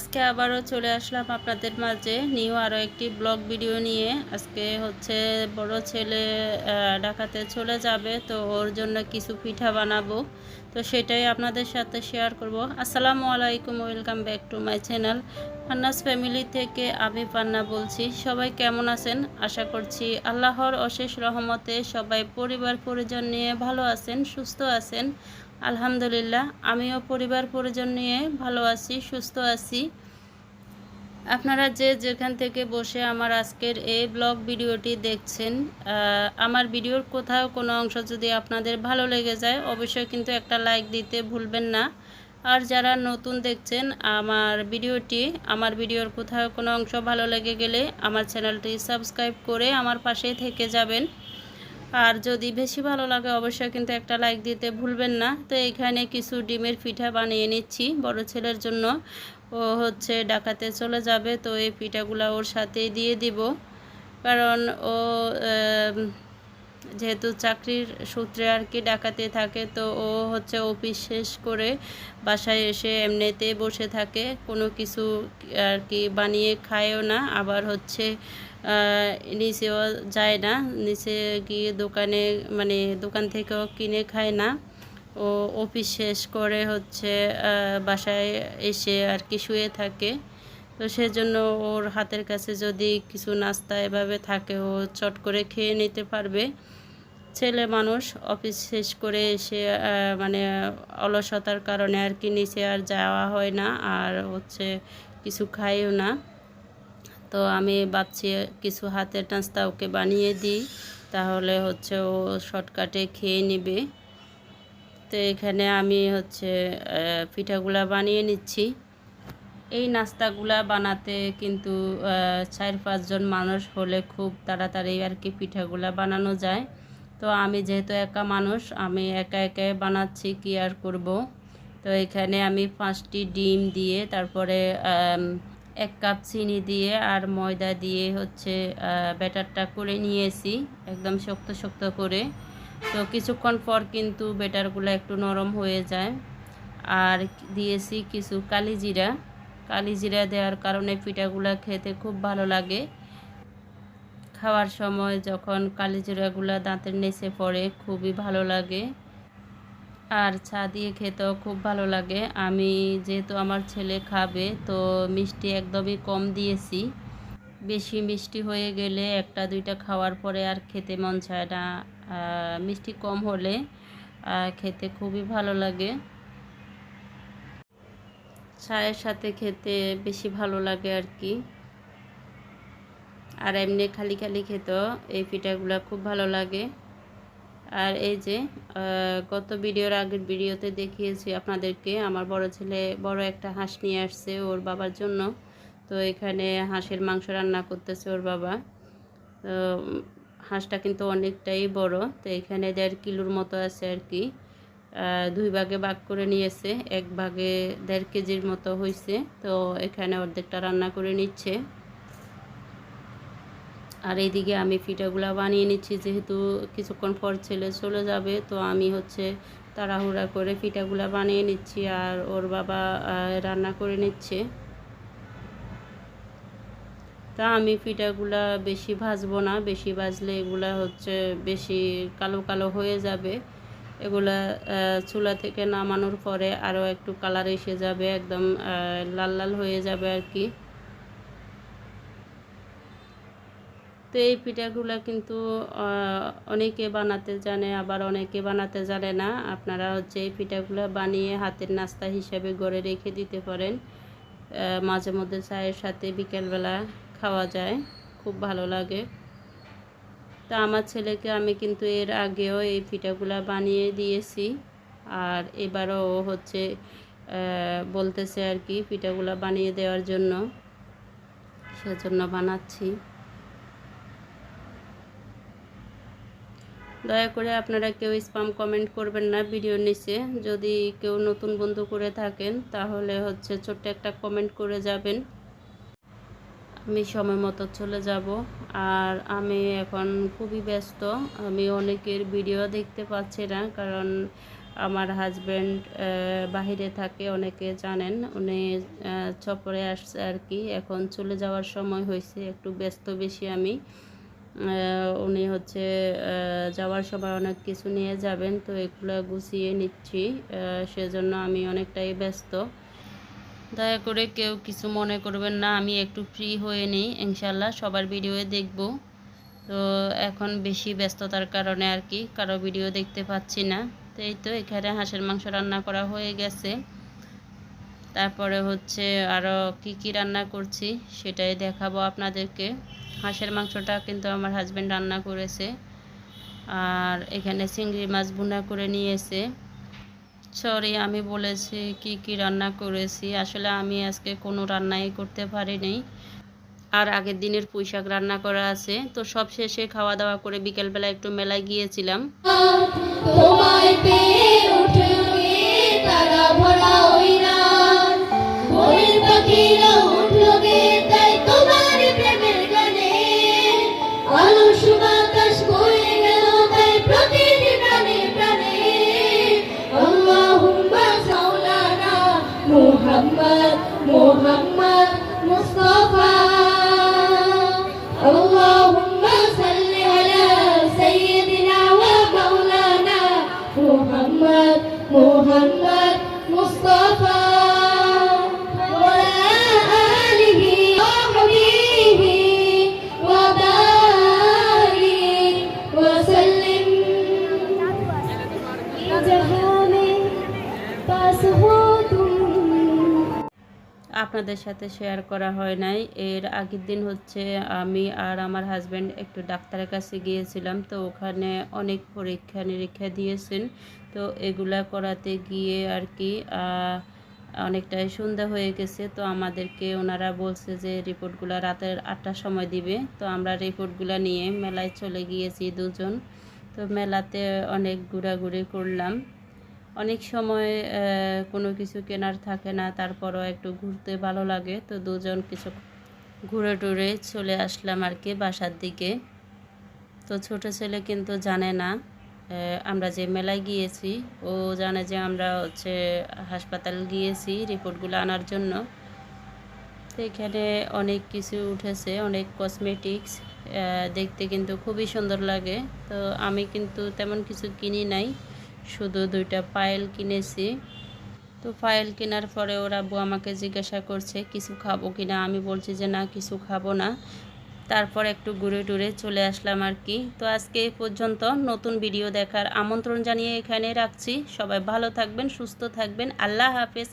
আজকে আবারও চলে আসলাম আপনাদের মাঝে। নিউ আরও একটি ব্লগ ভিডিও নিয়ে। আজকে হচ্ছে বড় ছেলে ঢাকাতে চলে যাবে, তো ওর জন্য কিছু পিঠা বানাবো। তো সেটাই আপনাদের সাথে শেয়ার করব। আসসালামু আলাইকুম, welcome back to my channel. ফান্নাস family থেকে আমি পান্না বলছি। সবাই কেমন আছেন? আশা করছি আল্লাহর অশেষ রহমতে সবাই পরিবার পরিজন নিয়ে ভালো আছেন, সুস্থ আছেন। আলহামদুলিল্লাহ, আমিও পরিবার পরিজন নিয়ে ভালো আছি, সুস্থ আছি। আপনারা যে যেখান থেকে বসে আমার আজকের এই ব্লগ ভিডিওটি দেখছেন আমার ভিডিওর কোথাও কোনো অংশ যদি আপনাদের ভালো লেগে যায়, অবশ্যই কিন্তু একটা লাইক দিতে ভুলবেন না। আর যারা নতুন দেখছেন, আমার ভিডিওটি, আমার ভিডিওর কোথাও কোনো অংশ ভালো লেগে গেলে আমার চ্যানেলটি সাবস্ক্রাইব করে আমার পাশেই থেকে যাবেন। আর যদি বেশি ভালো লাগে, অবশ্যই কিন্তু একটা লাইক দিতে ভুলবেন না। তো এখানে কিছু ডিমের পিঠা বানিয়ে নিচ্ছি বড় ছেলের জন্য। ও হচ্ছে ডাকাতে চলে যাবে, তো এই পিঠাগুলো ওর সাথেই দিয়ে দিব। কারণ ও যেহেতু চাকরির সূত্রে আর কি ডাকাতে থাকে, তো ও হচ্ছে অফিস শেষ করে বাসায় এসে এমনিতে বসে থাকে। কোনো কিছু আর কি বানিয়ে খায়ও না, আবার হচ্ছে নিচেও যায় না। নিচে গিয়ে দোকানে মানে দোকান থেকেও কিনে খায় না। ও অফিস শেষ করে হচ্ছে বাসায় এসে আর কি শুয়ে থাকে। তো সেজন্য ওর হাতের কাছে যদি কিছু নাস্তা এভাবে থাকে, ও চট করে খেয়ে নিতে পারবে। ছেলে মানুষ, অফিস শেষ করে এসে মানে অলসতার কারণে আর কি নিচে আর যাওয়া হয় না, আর হচ্ছে কিছু খাইও না। তো আমি ভাবছি কিছু হাতের নাস্তা ওকে বানিয়ে দিই, তাহলে হচ্ছে ও শর্টকাটে খেয়ে নিবে। তো এখানে আমি হচ্ছে পিঠাগুলা বানিয়ে নিচ্ছি। এই নাস্তাগুলা বানাতে কিন্তু চার পাঁচজন মানুষ হলে খুব তাড়াতাড়ি আর কি পিঠাগুলা বানানো যায়। তো আমি যেহেতু একা মানুষ, আমি একা একা বানাচ্ছি, কি আর করব? তো এখানে আমি পাঁচটি ডিম দিয়ে, তারপরে এক কাপ চিনি দিয়ে আর ময়দা দিয়ে হচ্ছে ব্যাটারটা করে নিয়েছি, একদম শক্ত শক্ত করে। তো কিছুক্ষণ পর কিন্তু ব্যাটারগুলো একটু নরম হয়ে যায়। আর দিয়েছি কিছু কালি জিরা কালি জিরা দেওয়ার কারণে পিঠাগুলো খেতে খুব ভালো লাগে। খাওয়ার সময় যখন কালি জিরাগুলো দাঁতের নিচে পড়ে খুবই ভালো লাগে। আর চা দিয়ে খেতেও খুব ভালো লাগে। আমি যেহেতু আমার ছেলে খাবে, তো মিষ্টি একদমই কম দিয়েছি। বেশি মিষ্টি হয়ে গেলে একটা দুইটা খাওয়ার পরে আর খেতে মন চায় না। মিষ্টি কম হলে খেতে খুবই ভালো লাগে। চায়ের সাথে খেতে বেশি ভালো লাগে আর কি আর এমনি খালি খালি খেতেও এই পিঠাগুলো খুব ভালো লাগে। আর এই যে গত ভিডিওর আগের ভিডিওতে দেখিয়েছি আপনাদেরকে, আমার বড় ছেলে বড় একটা হাঁস নিয়ে আসছে ওর বাবার জন্য। তো এখানে হাঁসের মাংস রান্না করতেছে ওর বাবা। তো হাঁসটা কিন্তু অনেকটাই বড়, তো এখানে দেড় কিলোর মতো আছে আর কি দুই ভাগে ভাগ করে নিয়েছে। এক ভাগে দেড় কেজির মতো হয়েছে তো এখানে অর্ধেকটা রান্না করে নিচ্ছে। আর এইদিকে আমি পিঠাগুলা বানিয়ে নিচ্ছি। যেহেতু কিছুক্ষণ পর ছেলে চলে যাবে, তো আমি হচ্ছে তাড়াহুড়া করে পিঠাগুলা বানিয়ে নিচ্ছি আর ওর বাবা রান্না করে নিচ্ছে। তা আমি পিঠাগুলা বেশি ভাজবো না। বেশি ভাজলে এগুলা হচ্ছে বেশি কালো কালো হয়ে যাবে। এগুলা চুলা থেকে নামানোর পরে আরও একটু কালার এসে যাবে, একদম লাল লাল হয়ে যাবে আর কি। তো এই পিঠাগুলো কিন্তু অনেকে বানাতে জানে, আবার অনেকে বানাতে জানে না। আপনারা হচ্ছে এই পিঠাগুলো বানিয়ে হাতের নাস্তা হিসাবে গড়ে রেখে দিতে পারেন। মাঝে মধ্যে চায়ের সাথে বিকেলবেলা খাওয়া যায়, খুব ভালো লাগে। তা আমার ছেলেকে আমি কিন্তু এর আগেও এই পিঠাগুলো বানিয়ে দিয়েছি। আর এবারও হচ্ছে বলতেছে আর কি পিঠাগুলো বানিয়ে দেওয়ার জন্য। সেজন্য বানাচ্ছি। দয়া করে আপনারা কেউ স্পাম কমেন্ট করবেন না ভিডিওর নিচে। যদি কেউ নতুন বন্ধু করে থাকেন, তাহলে হচ্ছে ছোট্ট একটা কমেন্ট করে যাবেন। আমি সময় মতো চলে যাব। আর আমি এখন খুবই ব্যস্ত। আমি অনেকের ভিডিও দেখতে পাচ্ছি না, কারণ আমার হাজব্যান্ড বাহিরে থাকে, অনেকে জানেন। উনি চপরে আসছে আর কি। এখন চলে যাওয়ার সময় হয়েছে, একটু ব্যস্ত বেশি আমি। উনি হচ্ছে যাওয়ার সময় অনেক কিছু নিয়ে যাবেন, তো এগুলো গুছিয়ে নিচ্ছি। সেজন্য আমি অনেকটাই ব্যস্ত। দয়া করে কেউ কিছু মনে করবেন না, আমি একটু ফ্রি হয়ে নিই ইনশাল্লাহ সবার ভিডিওয়ে দেখব। তো এখন বেশি ব্যস্ততার কারণে আর কি, কারও ভিডিও দেখতে পাচ্ছি না। তো এই তো এখানে হাঁসের মাংস রান্না করা হয়ে গেছে। তারপরে হচ্ছে আরও কি কি রান্না করছি সেটাই দেখাবো আপনাদেরকে। হাঁসের মাংসটা কিন্তু আমার হাজব্যান্ড রান্না করেছে। আর এখানে চিংড়ি মাছ ভুনা করে নিয়েছে। সরি, আমি বলেছি কি কি রান্না করেছি। আসলে আমি আজকে কোনো রান্নাই করতে পারিনি। আর আগের দিনের পুঁইশাক রান্না করা আছে। তো সব শেষে খাওয়া দাওয়া করে বিকেলবেলা একটু মেলায় গিয়েছিলাম। ভরা Muhammad Muhammad Mustafa जहाँ में पास हो আপনাদের সাথে শেয়ার করা হয় নাই। এর আগের দিন হচ্ছে আমি আর আমার হাজব্যান্ড একটু ডাক্তারের কাছে গিয়েছিলাম, তো ওখানে অনেক পরীক্ষা নিরীক্ষা দিয়েছেন। তো এগুলা করাতে গিয়ে আর কি অনেকটাই সন্ধ্যা হয়ে গেছে। তো আমাদেরকে ওনারা বলছে যে রিপোর্টগুলো রাতের আটটার সময় দিবে। তো আমরা রিপোর্টগুলো নিয়ে মেলায় চলে গিয়েছি দুজন। তো মেলাতে অনেক ঘোরাঘুরি করলাম। অনেক সময় কোনো কিছু কেনার থাকে না, তারপরও একটু ঘুরতে ভালো লাগে। তো দুজন কিছু ঘুরে টুরে চলে আসলাম আর কি বাসার দিকে। তো ছোট ছেলে কিন্তু জানে না আমরা যে মেলায় গিয়েছি, ও জানে যে আমরা হচ্ছে হাসপাতাল গিয়েছি রিপোর্টগুলো আনার জন্য। তো এখানে অনেক কিছু উঠেছে, অনেক কসমেটিক্স দেখতে কিন্তু খুবই সুন্দর লাগে। তো আমি কিন্তু তেমন কিছু কিনি নাই। শুধু দুইটা পায়েল কিনেছি। তো পায়েল কেনার পরে ওরা আব্বু আমাকে জিজ্ঞাসা করছে, কিছু খাব কি না আমি বলছি যে, না, কিছু খাব না। তারপর একটু ঘুরে টুরে চলে আসলাম আর কি। তো আজকে এই পর্যন্ত নতুন ভিডিও দেখার আমন্ত্রণ জানিয়ে এখানে রাখছি। সবাই ভালো থাকবেন, সুস্থ থাকবেন। আল্লাহ হাফেজ।